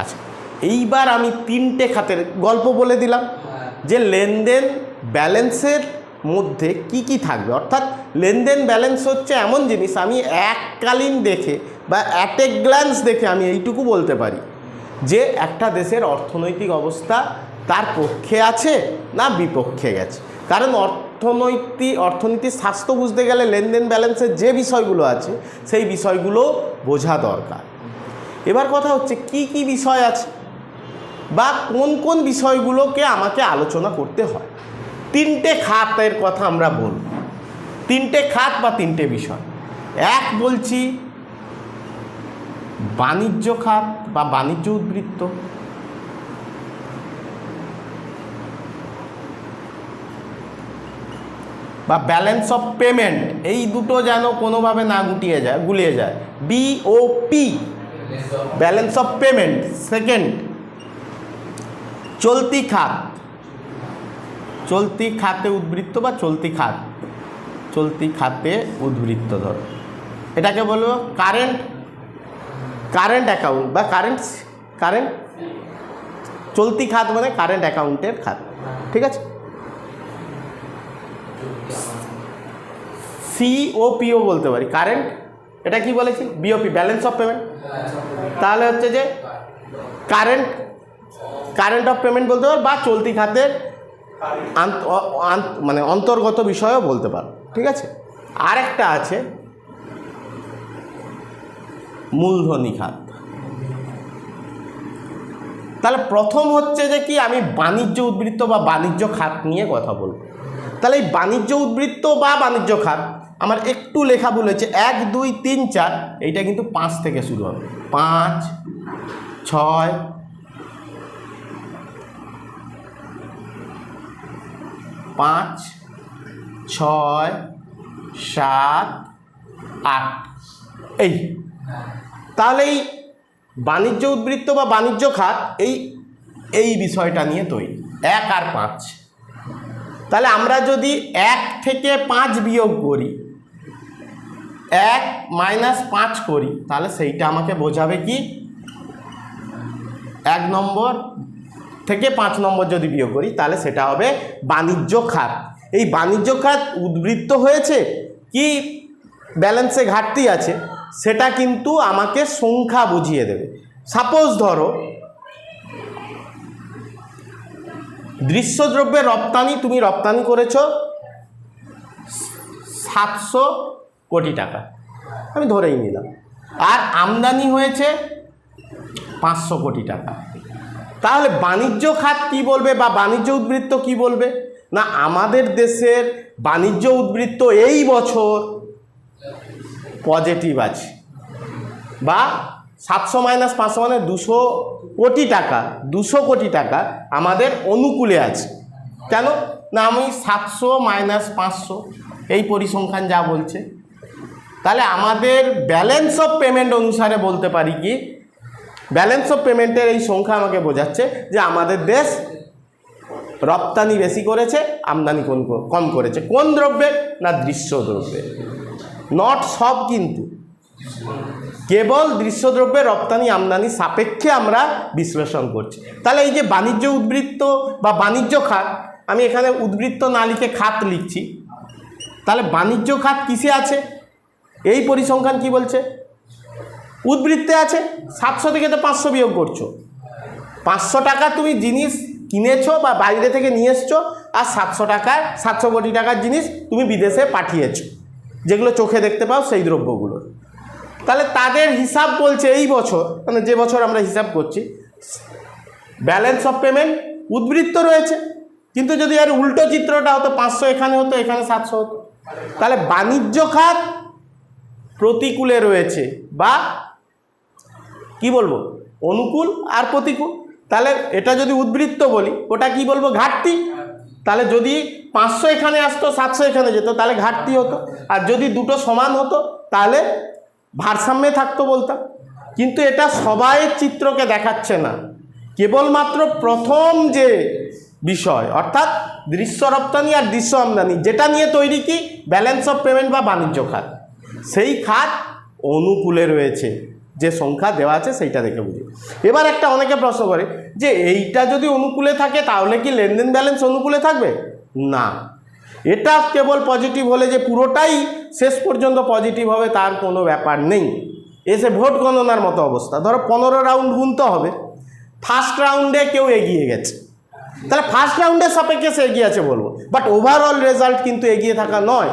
আচ্ছা এইবার আমি তিনটে খাতের গল্প বলে দিলাম যে লেনদেন ব্যালেন্সের মধ্যে কি কি থাকবে। অর্থাৎ লেনদেন ব্যালেন্স হচ্ছে এমন জিনিস, আমি এককালীন দেখে বা অ্যাট এ গ্ল্যান্স দেখে আমি এইটুকু বলতে পারি যে একটা দেশের অর্থনৈতিক অবস্থা তার পক্ষে আছে না বিপক্ষে গেছে। কারণ অর্থনৈতিক অর্থনীতির স্বাস্থ্য বুঝতে গেলে লেনদেন ব্যালেন্সের যে বিষয়গুলো আছে, সেই বিষয়গুলো বোঝা দরকার। এবার কথা হচ্ছে, কি কি বিষয় আছে? বা কোন কোন বিষয়গুলোকে আমাকে আলোচনা করতে হয়? তিনটে খাতের কথা আমরা বলব। তিনটে খাত বা তিনটে বিষয়। এক বলছি, বাণিজ্য খাত বা বাণিজ্য উদ্বৃত্ত। বা ব্যালেন্স অফ পেমেন্ট এই দুটো যেন কোনোভাবে না গুটিয়ে যায়, গুলিয়ে যায়। BOP balance of payment second চলতি খাত। চলতি খাতে উদ্বৃত্ত বা চলতি খাত? চলতি খাতে উদ্বৃত্ত ধরো। এটাকে বলব কারেন্ট কারেন্ট অ্যাকাউন্ট বা কারেন্ট কারেন্ট চলতি খাত মানে কারেন্ট অ্যাকাউন্টের খাত। ঠিক আছে? সিওপিও বলতে পারি। কারেন্ট এটা কি বলেছি? বিওপি ব্যালেন্স অফ পেমেন্ট তাহলে হচ্ছে যে কারেন্ট কারেন্ট অফ পেমেন্ট বলতে পারো বা চলতি খাতের মানে অন্তর্গত বিষয়ও বলতে পারো, ঠিক আছে? আরেকটা আছে মূলধনী খাত। তাহলে প্রথম হচ্ছে যে কি আমি বাণিজ্য উদ্বৃত্ত বা বাণিজ্য খাত নিয়ে কথা বলব। তাহলে এই বাণিজ্য উদ্বৃত্ত বা বাণিজ্য খাত আমার একটু লেখা ভুল হয়েছে, এক, দুই, তিন, চার, এইটা কিন্তু পাঁচ থেকে শুরু হবে। পাঁচ, ছয় পাঁচ, ছয়, সাত, আট। এই, তাহলে এই বাণিজ্য উদ্বৃত্ত বা বাণিজ্য খাত, এই এই বিষয়টা নিয়ে তৈরি। এক আর পাঁচ। তাহলে আমরা যদি এক থেকে পাঁচ বিয়োগ করি এক মাইনাস পাঁচ করি, তাহলে সেইটা আমাকে বোঝাবে কি? এক নম্বর থেকে পাঁচ নম্বর যদি বিয়োগ করি, তাহলে সেটা হবে বাণিজ্য খাত। এই বাণিজ্য খাত উদ্বৃত্ত হয়েছে কি? ব্যালেন্সে ঘাটতি আছে, সেটা কিন্তু আমাকে সংখ্যা বুঝিয়ে দেবে। সাপোজ ধরো, দৃশ্যদ্রব্যের রপ্তানি, তুমি রপ্তানি করেছ সাতশো কোটি টাকা। আমি ধরেই নিলাম। আর আমদানি হয়েছে পাঁচশো কোটি টাকা। তাহলে বাণিজ্য খাত কি বলবে বা বাণিজ্য উদ্বৃত্ত কি বলবে? না আমাদের দেশের বাণিজ্য উদ্বৃত্ত এই বছর পজিটিভ আছে। বা সাতশো মাইনাস পাঁচশো মানে দুশো কোটি টাকা দুশো কোটি টাকা আমাদের অনুকূলে আছে। কেন? না আমি সাতশো মাইনাস পাঁচশো এই পরিসংখ্যান যা বলছে তাহলে আমাদের ব্যালেন্স অফ পেমেন্ট অনুসারে বলতে পারি কি? ব্যালেন্স অফ পেমেন্টের এই সংখ্যা আমাকে বোঝাচ্ছে যে আমাদের দেশ রপ্তানি বেশি করেছে, আমদানি কোন কম করেছে। কোন দ্রব্যের? না দৃশ্য দ্রব্যের। নট সব কিন্তু। কেবল দৃশ্যদ্রব্যের রপ্তানি, আমদানি সাপেক্ষে আমরা বিশ্লেষণ করছি। তাহলে এই যে বাণিজ্য উদ্বৃত্ত বা বাণিজ্য খাত, আমি এখানে উদ্বৃত্ত না লিখে খাত লিখছি। তাহলে বাণিজ্য খাত কিসে আছে? এই পরিসংখ্যান কি বলছে? উদ্বৃত্তে আছে, সাতশো থেকে তো পাঁচশো বিয়োগ করছ। পাঁচশো টাকা তুমি জিনিস কিনেছো বা বাইরে থেকে নিয়ে এসছো, আর সাতশো টাকার সাতশো কোটি টাকার জিনিস তুমি বিদেশে পাঠিয়েছো। যেগুলো চোখে দেখতে পাও সেই দ্রব্যগুলোর। তাহলে তাদের হিসাব বলছে এই বছর মানে যে বছর আমরা হিসাব করছি, ব্যালেন্স অফ পেমেন্ট উদ্বৃত্ত রয়েছে। কিন্তু যদি আর উল্টো চিত্রটা হতো, পাঁচশো এখানে হতো, এখানে সাতশো হতো। তাহলে বাণিজ্য খাত প্রতিকূলে রয়েছে বা কি বলব? অনুকূল আর প্রতিকূল। তাহলে এটা যদি উদ্বৃত্ত বলি, ওটা কি বলব? ঘাটতি। তাহলে যদি পাঁচশো এখানে আসতো, সাতশো এখানে যেত, তাহলে ঘাটতি হতো। আর যদি দুটো সমান হতো, তাহলে ভারসাম্যে থাকতো বলতাম। কিন্তু এটা সবাইয়ের চিত্রকে দেখাচ্ছে না। কেবলমাত্র প্রথম যে বিষয়, অর্থাৎ দৃশ্য রপ্তানি আর দৃশ্য আমদানি, যেটা নিয়ে তৈরি কি? ব্যালেন্স অফ পেমেন্ট বা বাণিজ্য খাত। সেই খাত অনুকূলে রয়েছে। যে সংখ্যা দেওয়া আছে সেইটা দেখে বুঝি। এবার একটা অনেকে প্রশ্ন করে যে এইটা যদি অনুকূলে থাকে তাহলে কি লেনদেন ব্যালেন্স অনুকূলে থাকবে? না। এটা কেবল পজিটিভ হলে যে পুরোটাই শেষ পর্যন্ত পজিটিভ হবে তার কোনো ব্যাপার নেই। এসে ভোট গণনার মতো অবস্থা। ধরো পনেরো রাউন্ড গুনতে হবে। ফার্স্ট রাউন্ডে কেউ এগিয়ে গেছে। তাহলে ফার্স্ট রাউন্ডের সাপেক্ষে সে এগিয়ে আছে বলব। বাট ওভারঅল রেজাল্ট কিন্তু এগিয়ে থাকা নয়।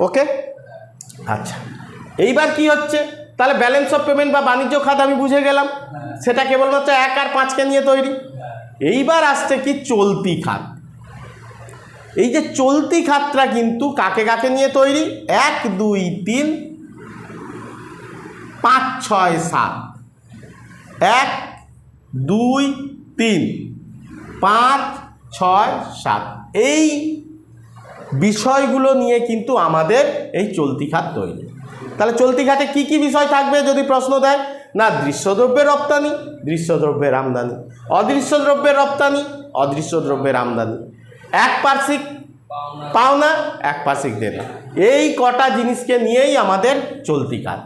ওকে আচ্ছা। এইবার কি হচ্ছে? তাহলে ব্যালেন্স অফ পেমেন্ট বা বাণিজ্য খাত আমি বুঝে গেলাম। সেটা কেবলমাত্র এক আর পাঁচকে নিয়ে তৈরি। এইবার আসছে কি চলতি খাত। এই যে চলতি খাতটা কিন্তু কাকে কাকে নিয়ে তৈরি? এক, দুই, তিন, পাঁচ, ছয়, সাত। এক, দুই, তিন, পাঁচ, ছয়, সাত। এই বিষয়গুলো নিয়ে কিন্তু আমাদের এই চলতি খাত তৈরি। তাহলে চলতি খাতে কি কি বিষয় থাকবে যদি প্রশ্ন দেয়? না, দৃশ্যদ্রব্যের রপ্তানি, দৃশ্যদ্রব্যের আমদানি অদৃশ্য দ্রব্যের রপ্তানি অদৃশ্য দ্রব্যের আমদানি। এক পার্শ্বিক পাওনা, এক পার্শ্বিক দেনা। এই কটা জিনিসকে নিয়েই আমাদের চলতি কাজ